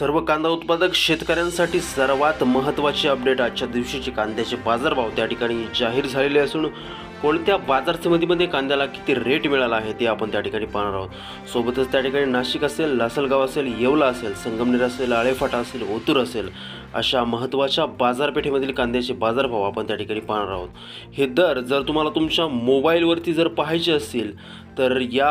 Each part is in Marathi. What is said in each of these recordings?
सर्व कांदा उत्पादक शेतकऱ्यांसाठी सर्वात महत्त्वाचे अपडेट आजच्या दिवशीचे कांद्याचे बाजारभाव त्या ठिकाणी जाहीर झालेले असून कोणत्या बाजार समितीमध्ये कांद्याला किती रेट मिळाला आहे ते आपण त्या ठिकाणी पाहणार आहोत. सोबतच त्या ठिकाणी नाशिक असेल लासलगाव असेल येवला असेल संगमनेर असेल आळेफाटा असेल ओतूर असेल अशा महत्त्वाच्या बाजारपेठेमधील कांद्याचे बाजारभाव आपण त्या ठिकाणी पाहणार आहोत. हे दर जर तुम्हाला तुमच्या मोबाईलवरती जर पाहायचे असतील तर या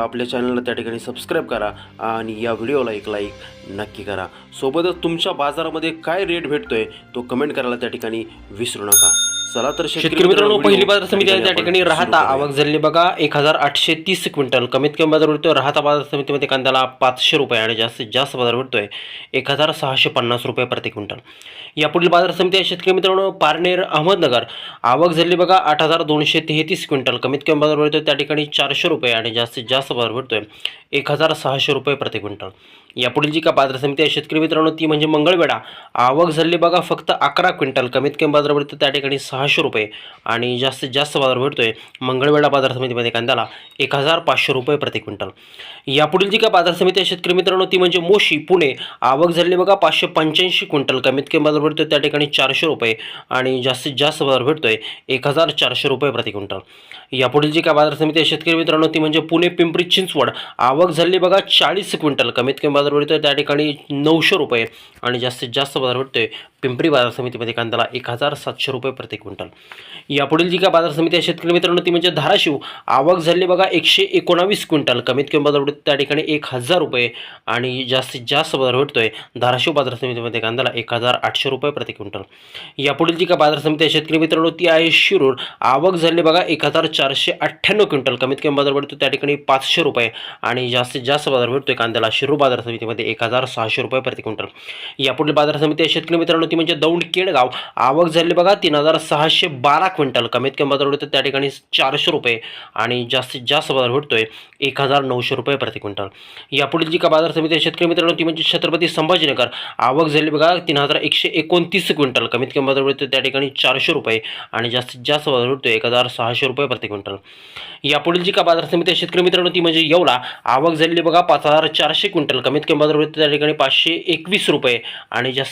आपल्या चॅनलला त्या ठिकाणी सबस्क्राईब करा आणि या व्हिडिओला एक लाईक नक्की करा. सोबतच तुमच्या बाजारामध्ये काय रेट भेटतो आहे तो कमेंट करायला त्या ठिकाणी विसरू नका. चला तर शेतकरी मित्रांनो पहिली बाजार समिती आहे त्या ठिकाणी राहता. आवक झाली बघा एक हजार आठशे तीस क्विंटल. कमीत कमी बाजार भेटतोय राहता बाजार समितीमध्ये कांद्याला पाचशे रुपये आणि जास्तीत जास्त बाजार भेटतोय एक हजार सहाशे पन्नास रुपये प्रति क्विंटल. यापुढील बाजार समिती आहे शेतकरी मित्रांनो पारनेर अहमदनगर. आवक झाली बघा आठ हजार दोनशे तेहतीस क्विंटल. कमीत कमी बाजार भेटतोय त्या ठिकाणी चारशे रुपये आणि जास्तीत जास्त बाजार भेटतोय एक हजार सहाशे रुपये प्रति क्विंटल. यापुढील जी का बाजार समिती आहे शेतकरी मित्रांनो ती म्हणजे मंगळवेढा. आवक झाली बघा फक्त अकरा क्विंटल. कमीत कमी बाजार भेटतो त्या ठिकाणी सहाशे रुपये आणि जास्तीत जास्त बाजार भेटतो आहे मंगळवेढा बाजार समितीमध्ये कांद्याला एक हजार पाचशे रुपये प्रति क्विंटल. यापुढील जी काय बाजार समिती आहे शेतकरी मित्रांनो ती म्हणजे मोशी पुणे आवक झाली बघा पाचशे पंच्याऐंशी क्विंटल. कमीत कमी बाजार भेटतो त्या ठिकाणी चारशे रुपये आणि जास्तीत जास्त बाजार भेटतो आहे एक हजार चारशे रुपये प्रति क्विंटल. यापुढील जी काय बाजार समिती आहे शेतकरी मित्रांनो ती म्हणजे पुणे पिंपरी चिंचवड आवक झाली बघा चाळीस क्विंटल. कमीत कमी बाजार भेटतोय त्या ठिकाणी नऊशे रुपये आणि जास्तीत जास्त बाजार भेटतो आहे पिंपरी बाजार समितीमध्ये कांद्याला एक हजार सातशे रुपये प्रति क्विंटल. यापुढील जी काय बाजार समिती आहे शेतकरी मित्रांनो ती म्हणजे धाराशिव. आवक झाली बघा एकशे एकोणावीस क्विंटल. कमीत कमी बाजार भेटतो त्या ठिकाणी एक हजार रुपये आणि जास्तीत जास्त बाजार भेटतोय धाराशिव बाजार समितीमध्ये कांद्याला एक हजार आठशे रुपये प्रति क्विंटल. यापुढील जी का बाजार समिती आहे शेतकरी मित्रांनो ती आहे शिरूर. आवक झाली बघा एक हजार चारशे अठ्ठ्याण्णव क्विंटल. कमीत कमी बाजार भेटतो त्या ठिकाणी पाचशे रुपये आणि जास्तीत जास्त बाजार भेटतोय कांद्याला शिरूर बाजार समितीमध्ये एक हजार सहाशे रुपये प्रति क्विंटल. यापुढील बाजार समिती आहे शेतकरी मित्रांनो ती म्हणजे दौंड केडगाव. आवक झाली बघा तीन हजार सहाशे बारा क्विंटल. कमीत कमी बाजार भेटतो त्या ठिकाणी चारशे रुपये आणि जास्तीत जास्त बाजार भेटतोय एक हजार नऊशे रुपये प्रति क्विंटल. यापुढील जी का बाजार समिती आहे शेतकरी मित्रांनो ती म्हणजे छत्रपती संभाजीनगर. आवक झाली बघा तीन हजार एकशे एकोणतीस क्विंटल. कमीत कमी बाजार भेटतो त्या ठिकाणी चारशे रुपये आणि जास्तीत जास्त बाजार भेटतो एक हजार सहाशे रुपये प्रति क्विंटल. यापुढील जी का बाजार समिती आहे शेतकरी मित्रांनो ती म्हणजे येवला. आवक झालेली बघा पाच हजार चारशे क्विंटल. कमीत कमी बाजार भेटतो त्या ठिकाणी पाचशे एकवीस रुपये आणि जास्त